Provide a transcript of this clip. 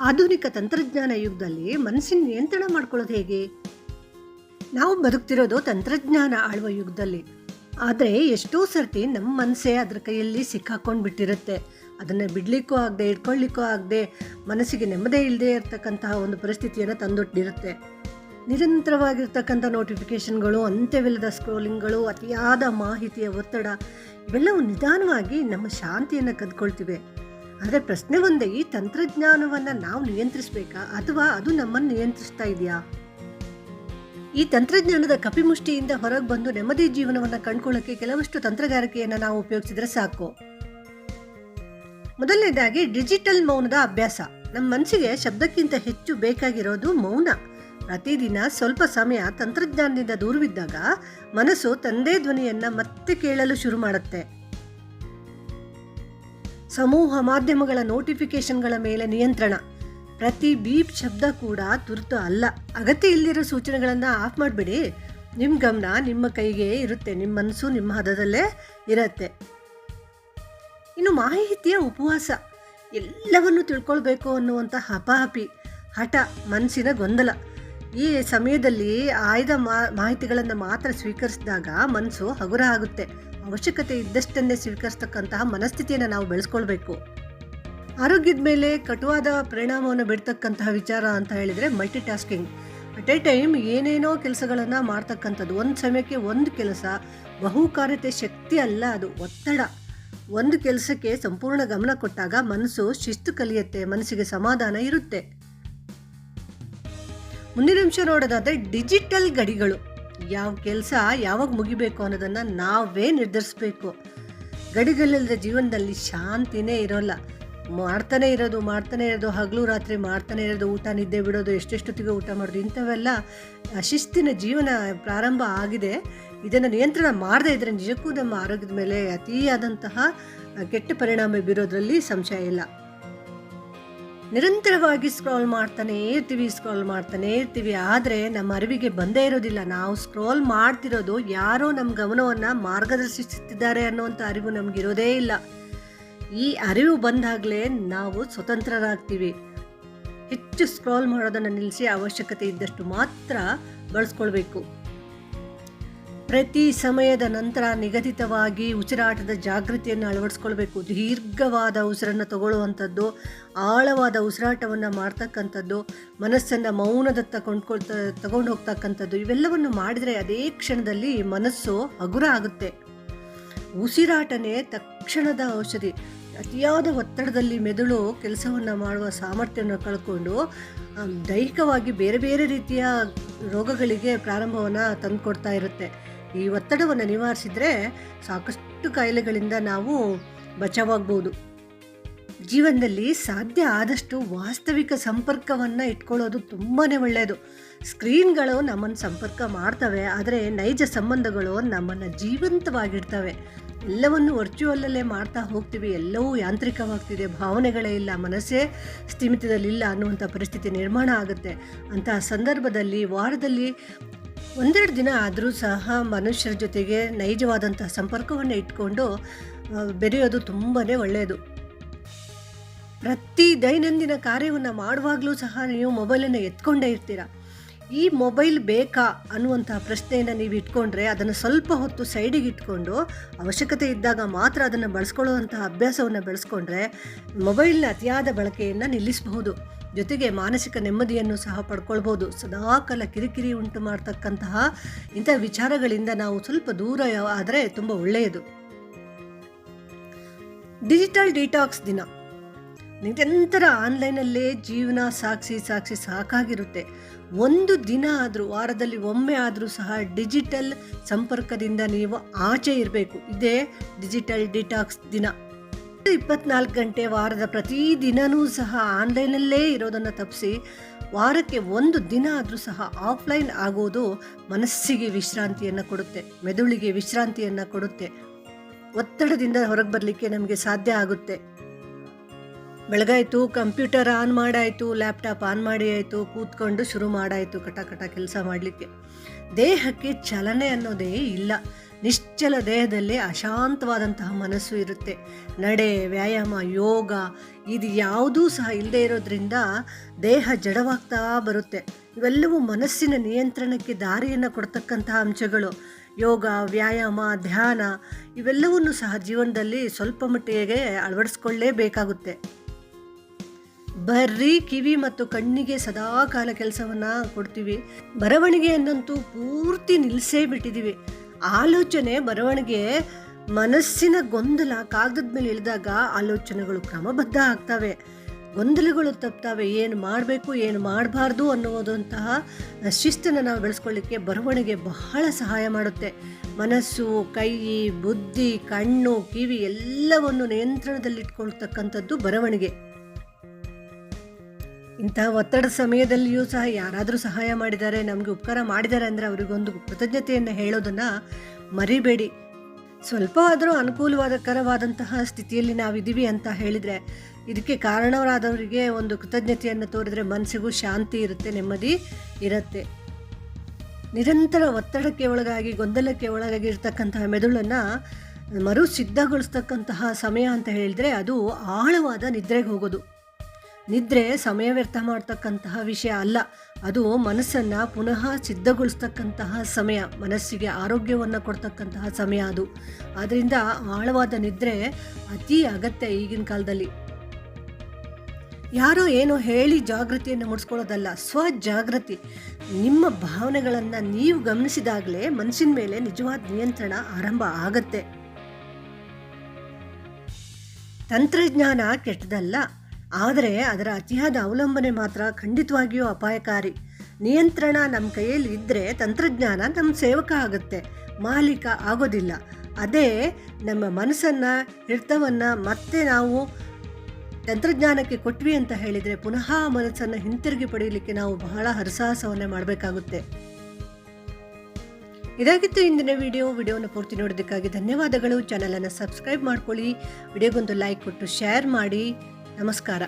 ಆಧುನಿಕ ತಂತ್ರಜ್ಞಾನ ಯುಗದಲ್ಲಿ ಮನಸ್ಸಿನ ನಿಯಂತ್ರಣ ಮಾಡ್ಕೊಳ್ಳೋದು ಹೇಗೆ? ನಾವು ಬದುಕ್ತಿರೋದು ತಂತ್ರಜ್ಞಾನ ಆಳುವ ಯುಗದಲ್ಲಿ. ಆದರೆ ಎಷ್ಟೋ ಸರ್ತಿ ನಮ್ಮ ಮನಸ್ಸೇ ಅದ್ರ ಕೈಯಲ್ಲಿ ಸಿಕ್ಕಾಕೊಂಡು ಬಿಟ್ಟಿರುತ್ತೆ. ಅದನ್ನು ಬಿಡಲಿಕ್ಕೂ ಆಗದೆ, ಇಟ್ಕೊಳ್ಳಿಕ್ಕೂ ಆಗದೆ, ಮನಸ್ಸಿಗೆ ನೆಮ್ಮದಿ ಇಲ್ಲದೆ ಇರತಕ್ಕಂತಹ ಒಂದು ಪರಿಸ್ಥಿತಿಯನ್ನು ತಂದೊಡ್ಡಿರುತ್ತೆ ನಿರಂತರವಾಗಿರ್ತಕ್ಕಂಥ ನೋಟಿಫಿಕೇಷನ್ಗಳು ಅಂತ್ಯವಿಲ್ಲದ ಸ್ಕ್ರೋಲಿಂಗ್ಗಳು ಅತಿಯಾದ ಮಾಹಿತಿಯ ಒತ್ತಡ, ಇವೆಲ್ಲವೂ ನಿಧಾನವಾಗಿ ನಮ್ಮ ಶಾಂತಿಯನ್ನು ಕದ್ಕೊಳ್ತಿವೆ. ಆದರೆ ಪ್ರಶ್ನೆ ಒಂದೇ, ಈ ತಂತ್ರಜ್ಞಾನವನ್ನು ನಾವು ನಿಯಂತ್ರಿಸಬೇಕಾ ಅಥವಾ ಅದು ನಮ್ಮನ್ನು ನಿಯಂತ್ರಿಸ್ತಾ ಇದೆಯಾ? ಈ ತಂತ್ರಜ್ಞಾನದ ಕಪಿಮುಷ್ಟಿಯಿಂದ ಹೊರಗೆ ಬಂದು ನೆಮ್ಮದಿ ಜೀವನವನ್ನು ಕಂಡುಕೊಳ್ಳಕ್ಕೆ ಕೆಲವಷ್ಟು ತಂತ್ರಗಾರಿಕೆಯನ್ನು ನಾವು ಉಪಯೋಗಿಸಿದ್ರೆ ಸಾಕು. ಮೊದಲನೇದಾಗಿ ಡಿಜಿಟಲ್ ಮೌನದ ಅಭ್ಯಾಸ. ನಮ್ಮ ಮನಸ್ಸಿಗೆ ಶಬ್ದಕ್ಕಿಂತ ಹೆಚ್ಚು ಬೇಕಾಗಿರೋದು ಮೌನ. ಪ್ರತಿದಿನ ಸ್ವಲ್ಪ ಸಮಯ ತಂತ್ರಜ್ಞಾನದಿಂದ ದೂರವಿದ್ದಾಗ ಮನಸ್ಸು ತಂದೆ ಧ್ವನಿಯನ್ನು ಮತ್ತೆ ಕೇಳಲು ಶುರು ಮಾಡುತ್ತೆ. ಸಮೂಹ ಮಾಧ್ಯಮಗಳ ನೋಟಿಫಿಕೇಶನ್ಗಳ ಮೇಲೆ ನಿಯಂತ್ರಣ. ಪ್ರತಿ ಬೀಪ್ ಶಬ್ದ ಕೂಡ ತುರ್ತು ಅಲ್ಲ. ಅಗತ್ಯ ಇಲ್ಲದಿರೋ ಸೂಚನೆಗಳನ್ನು ಆಫ್ ಮಾಡಿಬಿಡಿ. ನಿಮ್ಮ ಗಮನ ನಿಮ್ಮ ಕೈಗೆ ಇರುತ್ತೆ. ನಿಮ್ಮ ಮನಸ್ಸು ನಿಮ್ಮ ಹದದಲ್ಲೇ ಇರುತ್ತೆ. ಇನ್ನು ಮಾಹಿತಿಯ ಉಪವಾಸ. ಎಲ್ಲವನ್ನು ತಿಳ್ಕೊಳ್ಬೇಕು ಅನ್ನುವಂಥ ಹಪಾಹಪಿ ಹಠ ಮನಸ್ಸಿನ ಗೊಂದಲ. ಈ ಸಮಯದಲ್ಲಿ ಆಯ್ದ ಮಾಹಿತಿಗಳನ್ನು ಮಾತ್ರ ಸ್ವೀಕರಿಸಿದಾಗ ಮನಸ್ಸು ಹಗುರ ಆಗುತ್ತೆ. ಅವಶ್ಯಕತೆ ಇದ್ದಷ್ಟನ್ನೇ ಸ್ವೀಕರಿಸ್ತಕ್ಕಂತಹ ಮನಸ್ಥಿತಿಯನ್ನು ನಾವು ಬೆಳೆಸ್ಕೊಳ್ಬೇಕು. ಆರೋಗ್ಯದ ಮೇಲೆ ಕಟುವಾದ ಪರಿಣಾಮವನ್ನು ಬಿಡ್ತಕ್ಕಂತಹ ವಿಚಾರ ಅಂತ ಹೇಳಿದರೆ multitasking at a time ಏನೇನೋ ಕೆಲಸಗಳನ್ನು ಮಾಡ್ತಕ್ಕಂಥದ್ದು, ಒಂದು ಸಮಯಕ್ಕೆ ಒಂದು ಕೆಲಸ, ಬಹುಕಾರ್ಯತೆ ಶಕ್ತಿ ಅಲ್ಲ ಅದು, ಒತ್ತಡ. ಒಂದು ಕೆಲಸಕ್ಕೆ ಸಂಪೂರ್ಣ ಗಮನ ಕೊಟ್ಟಾಗ ಮನಸ್ಸು ಶಿಸ್ತು ಕಲಿಯುತ್ತೆ, ಮನಸ್ಸಿಗೆ ಸಮಾಧಾನ ಇರುತ್ತೆ. ಮುಂದಿನ ನಿಮಿಷ ನೋಡೋದಾದರೆ ಡಿಜಿಟಲ್ ಗಡಿಗಳು. ಯಾವ ಕೆಲಸ ಯಾವಾಗ ಮುಗಿಬೇಕು ಅನ್ನೋದನ್ನು ನಾವೇ ನಿರ್ಧರಿಸಬೇಕು. ಗಡಿಗಳಿಲ್ಲದ ಜೀವನದಲ್ಲಿ ಶಾಂತಿನೇ ಇರೋಲ್ಲ. ಮಾಡ್ತಾನೆ ಇರೋದು ಮಾಡ್ತಾನೆ ಇರೋದು, ಹಗಲು ರಾತ್ರಿ ಮಾಡ್ತಾನೆ ಇರೋದು, ಊಟ, ನಿದ್ದೆ ಬಿಡೋದು, ಎಷ್ಟೆಷ್ಟೊತ್ತಿಗೆ ಊಟ ಮಾಡೋದು, ಇಂಥವೆಲ್ಲ ಶಿಸ್ತಿನ ಜೀವನ ಪ್ರಾರಂಭ ಆಗಿದೆ. ಇದನ್ನು ನಿಯಂತ್ರಣ ಮಾಡದೇ ಇದ್ದರೆ ನಿಜಕ್ಕೂ ನಮ್ಮ ಆರೋಗ್ಯದ ಮೇಲೆ ಅತಿಯಾದಂತಹ ಕೆಟ್ಟ ಪರಿಣಾಮ ಬೀರೋದ್ರಲ್ಲಿ ಸಂಶಯ ಇಲ್ಲ. ನಿರಂತರವಾಗಿ ಸ್ಕ್ರಾಲ್ ಮಾಡ್ತಾನೇ ಇರ್ತೀವಿ ಸ್ಕ್ರಾಲ್ ಮಾಡ್ತಾನೇ ಇರ್ತೀವಿ. ಆದರೆ ನಮ್ಮ ಅರಿವಿಗೆ ಬಂದೇ ಇರೋದಿಲ್ಲ. ನಾವು ಸ್ಕ್ರಾಲ್ ಮಾಡ್ತಿರೋದು ಯಾರೋ ನಮ್ಮ ಗಮನವನ್ನು ಮಾರ್ಗದರ್ಶಿಸುತ್ತಿದ್ದಾರೆ ಅನ್ನೋವಂಥ ಅರಿವು ನಮಗಿರೋದೇ ಇಲ್ಲ. ಈ ಅರಿವು ಬಂದಾಗಲೇ ನಾವು ಸ್ವತಂತ್ರರಾಗ್ತೀವಿ. ಹೆಚ್ಚು ಸ್ಕ್ರಾಲ್ ಮಾಡೋದನ್ನು ನಿಲ್ಲಿಸಿ ಅವಶ್ಯಕತೆ ಇದ್ದಷ್ಟು ಮಾತ್ರ ಬಳಸ್ಕೊಳ್ಬೇಕು. ಪ್ರತಿ ಸಮಯದ ನಂತರ ನಿಗದಿತವಾಗಿ ಉಸಿರಾಟದ ಜಾಗೃತಿಯನ್ನು ಅಳವಡಿಸ್ಕೊಳ್ಬೇಕು. ದೀರ್ಘವಾದ ಉಸಿರನ್ನು ತಗೊಳ್ಳುವಂಥದ್ದು, ಆಳವಾದ ಉಸಿರಾಟವನ್ನು ಮಾಡ್ತಕ್ಕಂಥದ್ದು, ಮನಸ್ಸನ್ನು ಮೌನದತ್ತ ಕೊಂಡ್ಕೊಳ್ತಾ ತಗೊಂಡು ಹೋಗ್ತಕ್ಕಂಥದ್ದು ಇವೆಲ್ಲವನ್ನು ಮಾಡಿದರೆ ಅದೇ ಕ್ಷಣದಲ್ಲಿ ಮನಸ್ಸು ಹಗುರ ಆಗುತ್ತೆ. ಉಸಿರಾಟನೇ ತಕ್ಷಣದ ಔಷಧಿ. ಅತಿಯಾದ ಒತ್ತಡದಲ್ಲಿ ಮೆದುಳು ಕೆಲಸವನ್ನು ಮಾಡುವ ಸಾಮರ್ಥ್ಯವನ್ನು ಕಳ್ಕೊಂಡು ದೈಹಿಕವಾಗಿ ಬೇರೆ ಬೇರೆ ರೀತಿಯ ರೋಗಗಳಿಗೆ ಪ್ರಾರಂಭವನ್ನು ತಂದುಕೊಡ್ತಾ ಇರುತ್ತೆ. ಈ ಒತ್ತಡವನ್ನು ನಿವಾರಿಸಿದರೆ ಸಾಕಷ್ಟು ಕಾಯಿಲೆಗಳಿಂದ ನಾವು ಬಚಾವಾಗ್ಬೋದು. ಜೀವನದಲ್ಲಿ ಸಾಧ್ಯ ಆದಷ್ಟು ವಾಸ್ತವಿಕ ಸಂಪರ್ಕವನ್ನು ಇಟ್ಕೊಳ್ಳೋದು ತುಂಬಾ ಒಳ್ಳೆಯದು ಸ್ಕ್ರೀನ್ಗಳು ನಮ್ಮನ್ನು ಸಂಪರ್ಕ ಮಾಡ್ತವೆ, ಆದರೆ ನೈಜ ಸಂಬಂಧಗಳು ನಮ್ಮನ್ನು ಜೀವಂತವಾಗಿಡ್ತವೆ. ಎಲ್ಲವನ್ನು ವರ್ಚುವಲ್ಲಲ್ಲೇ ಮಾಡ್ತಾ ಹೋಗ್ತೀವಿ, ಎಲ್ಲವೂ ಯಾಂತ್ರಿಕವಾಗ್ತಿದೆ, ಭಾವನೆಗಳೇ ಇಲ್ಲ, ಮನಸ್ಸೇ ಸ್ಥಿಮಿತದಲ್ಲಿಲ್ಲ ಅನ್ನುವಂಥ ಪರಿಸ್ಥಿತಿ ನಿರ್ಮಾಣ ಆಗುತ್ತೆ. ಅಂತಹ ಸಂದರ್ಭದಲ್ಲಿ ವಾರದಲ್ಲಿ ಒಂದೆರಡು ದಿನ ಆದರೂ ಸಹ ಮನುಷ್ಯರ ಜೊತೆಗೆ ನೈಜವಾದಂತಹ ಸಂಪರ್ಕವನ್ನು ಇಟ್ಕೊಂಡು ಬೆರೆಯೋದು ತುಂಬಾ ಒಳ್ಳೆಯದು ಪ್ರತಿ ದೈನಂದಿನ ಕಾರ್ಯವನ್ನು ಮಾಡುವಾಗಲೂ ಸಹ ನೀವು ಮೊಬೈಲನ್ನು ಎತ್ಕೊಂಡೇ ಇರ್ತೀರ? ಈ ಮೊಬೈಲ್ ಬೇಕಾ ಅನ್ನುವಂತಹ ಪ್ರಶ್ನೆಯನ್ನು ನೀವು ಇಟ್ಕೊಂಡ್ರೆ ಅದನ್ನು ಸ್ವಲ್ಪ ಹೊತ್ತು ಸೈಡಿಗೆ ಇಟ್ಕೊಂಡು, ಅವಶ್ಯಕತೆ ಇದ್ದಾಗ ಮಾತ್ರ ಅದನ್ನು ಬಳಸ್ಕೊಳ್ಳುವಂತಹ ಅಭ್ಯಾಸವನ್ನು ಬೆಳೆಸ್ಕೊಂಡ್ರೆ ಮೊಬೈಲ್ನ ಅತಿಯಾದ ಬಳಕೆಯನ್ನು ನಿಲ್ಲಿಸಬಹುದು. ಜೊತೆಗೆ ಮಾನಸಿಕ ನೆಮ್ಮದಿಯನ್ನು ಸಹ ಪಡ್ಕೊಳ್ಬೋದು. ಸದಾಕಾಲ ಕಿರಿಕಿರಿ ಉಂಟು ಮಾಡ್ತಕ್ಕಂತಹ ಇಂಥ ವಿಚಾರಗಳಿಂದ ನಾವು ಸ್ವಲ್ಪ ದೂರ ಆದರೆ ತುಂಬ ಒಳ್ಳೆಯದು. ಡಿಜಿಟಲ್ ಡಿಟಾಕ್ಸ್ ದಿನ. ನಿರಂತರ ಆನ್ಲೈನಲ್ಲೇ ಜೀವನ ಸಾಕ್ಷಿ ಸಾಕ್ಷಿ ಸಾಕಾಗಿರುತ್ತೆ. ಒಂದು ದಿನ ಆದರೂ, ವಾರದಲ್ಲಿ ಒಮ್ಮೆ ಆದರೂ ಸಹ ಡಿಜಿಟಲ್ ಸಂಪರ್ಕದಿಂದ ನೀವು ಆಚೆ ಇರಬೇಕು. ಇದೇ ಡಿಜಿಟಲ್ ಡಿಟಾಕ್ಸ್ ದಿನ. ಇಪ್ಪತ್ನಾಲ್ಕು ಗಂಟೆ ವಾರದ ಪ್ರತಿ ದಿನವೂ ಸಹ ಆನ್ಲೈನಲ್ಲೇ ಇರೋದನ್ನು ತಪ್ಪಿಸಿ ವಾರಕ್ಕೆ ಒಂದು ದಿನ ಆದರೂ ಸಹ ಆಫ್ಲೈನ್ ಆಗೋದು ಮನಸ್ಸಿಗೆ ವಿಶ್ರಾಂತಿಯನ್ನು ಕೊಡುತ್ತೆ, ಮೆದುಳಿಗೆ ವಿಶ್ರಾಂತಿಯನ್ನು ಕೊಡುತ್ತೆ. ಒತ್ತಡದಿಂದ ಹೊರಗೆ ಬರಲಿಕ್ಕೆ ನಮಗೆ ಸಾಧ್ಯ ಆಗುತ್ತೆ. ಬೆಳಗಾಯಿತು, ಕಂಪ್ಯೂಟರ್ ಆನ್ ಮಾಡಾಯಿತು, ಲ್ಯಾಪ್ಟಾಪ್ ಆನ್ ಮಾಡಿ ಆಯಿತು, ಕೂತ್ಕೊಂಡು ಶುರು ಮಾಡಾಯಿತು ಕಟ ಕಟ ಕೆಲಸ ಮಾಡಲಿಕ್ಕೆ. ದೇಹಕ್ಕೆ ಚಲನೆ ಅನ್ನೋದೇ ಇಲ್ಲ. ನಿಶ್ಚಲ ದೇಹದಲ್ಲಿ ಅಶಾಂತವಾದಂತಹ ಮನಸ್ಸು ಇರುತ್ತೆ. ನಡೆ, ವ್ಯಾಯಾಮ, ಯೋಗ, ಇದು ಯಾವುದೂ ಸಹ ಇಲ್ಲದೆ ಇರೋದ್ರಿಂದ ದೇಹ ಜಡವಾಗ್ತಾ ಬರುತ್ತೆ. ಇವೆಲ್ಲವೂ ಮನಸ್ಸಿನ ನಿಯಂತ್ರಣಕ್ಕೆ ದಾರಿಯನ್ನು ಕೊಡ್ತಕ್ಕಂತಹ ಅಂಶಗಳು. ಯೋಗ, ವ್ಯಾಯಾಮ, ಧ್ಯಾನ, ಇವೆಲ್ಲವನ್ನು ಸಹ ಜೀವನದಲ್ಲಿ ಸ್ವಲ್ಪ ಮಟ್ಟಿಗೆ ಅಳವಡಿಸ್ಕೊಳ್ಳೇಬೇಕಾಗುತ್ತೆ. ಬರ್ರಿ, ಕಿವಿ ಮತ್ತು ಕಣ್ಣಿಗೆ ಸದಾ ಕಾಲ ಕೆಲಸವನ್ನು ಕೊಡ್ತೀವಿ. ಬರವಣಿಗೆಯನ್ನಂತೂ ಪೂರ್ತಿ ನಿಲ್ಲಿಸೇ ಬಿಟ್ಟಿದ್ದೀವಿ ಆಲೋಚನೆ ಬರವಣಿಗೆ ಮನಸ್ಸಿನ ಗೊಂದಲ ಕಾಗದದ ಮೇಲೆ ಇಳಿದಾಗ ಆಲೋಚನೆಗಳು ಕ್ರಮಬದ್ಧ ಆಗ್ತವೆ. ಗೊಂದಲಗಳು ತಪ್ತವೆ. ಏನು ಮಾಡಬೇಕು, ಏನು ಮಾಡಬಾರ್ದು ಅನ್ನುವುದಂತಹ ಶಿಸ್ತನ್ನು ನಾವು ಬೆಳೆಸ್ಕೊಳ್ಳಿಕ್ಕೆ ಬರವಣಿಗೆ ಬಹಳ ಸಹಾಯ ಮಾಡುತ್ತೆ. ಮನಸ್ಸು, ಕೈ, ಬುದ್ಧಿ, ಕಣ್ಣು, ಕಿವಿ ಎಲ್ಲವನ್ನು ನಿಯಂತ್ರಣದಲ್ಲಿಟ್ಕೊಳ್ತಕ್ಕಂಥದ್ದು ಬರವಣಿಗೆ. ಇಂತಹ ಒತ್ತಡದ ಸಮಯದಲ್ಲಿಯೂ ಸಹ ಯಾರಾದರೂ ಸಹಾಯ ಮಾಡಿದ್ದಾರೆ, ನಮಗೆ ಉಪಕಾರ ಮಾಡಿದ್ದಾರೆ ಅಂದರೆ ಅವರಿಗೊಂದು ಕೃತಜ್ಞತೆಯನ್ನು ಹೇಳೋದನ್ನು ಮರಿಬೇಡಿ. ಸ್ವಲ್ಪ ಆದರೂ ಅನುಕೂಲವಾದಕರವಾದಂತಹ ಸ್ಥಿತಿಯಲ್ಲಿ ನಾವಿದ್ದೀವಿ ಅಂತ ಹೇಳಿದರೆ ಇದಕ್ಕೆ ಕಾರಣವರಾದವರಿಗೆ ಒಂದು ಕೃತಜ್ಞತೆಯನ್ನು ತೋರಿದರೆ ಮನಸ್ಸಿಗೂ ಶಾಂತಿ ಇರುತ್ತೆ, ನೆಮ್ಮದಿ ಇರುತ್ತೆ. ನಿರಂತರ ಒತ್ತಡಕ್ಕೆ ಒಳಗಾಗಿ, ಗೊಂದಲಕ್ಕೆ ಒಳಗಾಗಿ ಇರತಕ್ಕಂತಹ ಮೆದುಳನ್ನು ಮರು ಸಿದ್ಧಗೊಳಿಸ್ತಕ್ಕಂತಹ ಸಮಯ ಅಂತ ಹೇಳಿದರೆ ಅದು ಆಳವಾದ ನಿದ್ರೆಗೆ ಹೋಗೋದು. ನಿದ್ರೆ ಸಮಯ ವ್ಯರ್ಥ ಮಾಡ್ತಕ್ಕಂತಹ ವಿಷಯ ಅಲ್ಲ. ಅದು ಮನಸ್ಸನ್ನು ಪುನಃ ಸಿದ್ಧಗೊಳಿಸ್ತಕ್ಕಂತಹ ಸಮಯ, ಮನಸ್ಸಿಗೆ ಆರೋಗ್ಯವನ್ನು ಕೊಡ್ತಕ್ಕಂತಹ ಸಮಯ ಅದು. ಆದ್ದರಿಂದ ಆಳವಾದ ನಿದ್ರೆ ಅತಿ ಅಗತ್ಯ ಈಗಿನ ಕಾಲದಲ್ಲಿ. ಯಾರೋ ಏನೋ ಹೇಳಿ ಜಾಗೃತಿಯನ್ನು ಮೂಡಿಸ್ಕೊಳ್ಳೋದಲ್ಲ, ಸ್ವಜಾಗೃತಿ. ನಿಮ್ಮ ಭಾವನೆಗಳನ್ನು ನೀವು ಗಮನಿಸಿದಾಗಲೇ ಮನಸ್ಸಿನ ಮೇಲೆ ನಿಜವಾದ ನಿಯಂತ್ರಣ ಆರಂಭ ಆಗತ್ತೆ. ತಂತ್ರಜ್ಞಾನ ಕೆಟ್ಟದಲ್ಲ. ಆದರೆ ಅದರ ಅತಿಯಾದ ಅವಲಂಬನೆ ಮಾತ್ರ ಖಂಡಿತವಾಗಿಯೂ ಅಪಾಯಕಾರಿ. ನಿಯಂತ್ರಣ ನಮ್ಮ ಕೈಯಲ್ಲಿ ಇದ್ದರೆ ತಂತ್ರಜ್ಞಾನ ನಮ್ಮ ಸೇವಕ ಆಗುತ್ತೆ, ಮಾಲೀಕ ಆಗೋದಿಲ್ಲ. ಅದೇ ನಮ್ಮ ಮನಸ್ಸನ್ನು ಹಿಡಿತವನ್ನು ಮತ್ತೆ ನಾವು ತಂತ್ರಜ್ಞಾನಕ್ಕೆ ಕೊಟ್ವಿ ಅಂತ ಹೇಳಿದರೆ ಪುನಃ ಮನಸ್ಸನ್ನು ಹಿಂತಿರುಗಿ ಪಡೆಯಲಿಕ್ಕೆ ನಾವು ಬಹಳ ಹರಸಾಹಸವನ್ನೇ ಮಾಡಬೇಕಾಗುತ್ತೆ. ಇದಾಗಿತ್ತು ಇಂದಿನ ವಿಡಿಯೋ. ವಿಡಿಯೋನ ಪೂರ್ತಿ ನೋಡೋದಕ್ಕಾಗಿ ಧನ್ಯವಾದಗಳು. ಚಾನಲನ್ನು ಸಬ್ಸ್ಕ್ರೈಬ್ ಮಾಡ್ಕೊಳ್ಳಿ. ವಿಡಿಯೋಗೊಂದು ಲೈಕ್ ಕೊಟ್ಟು ಶೇರ್ ಮಾಡಿ. ನಮಸ್ಕಾರ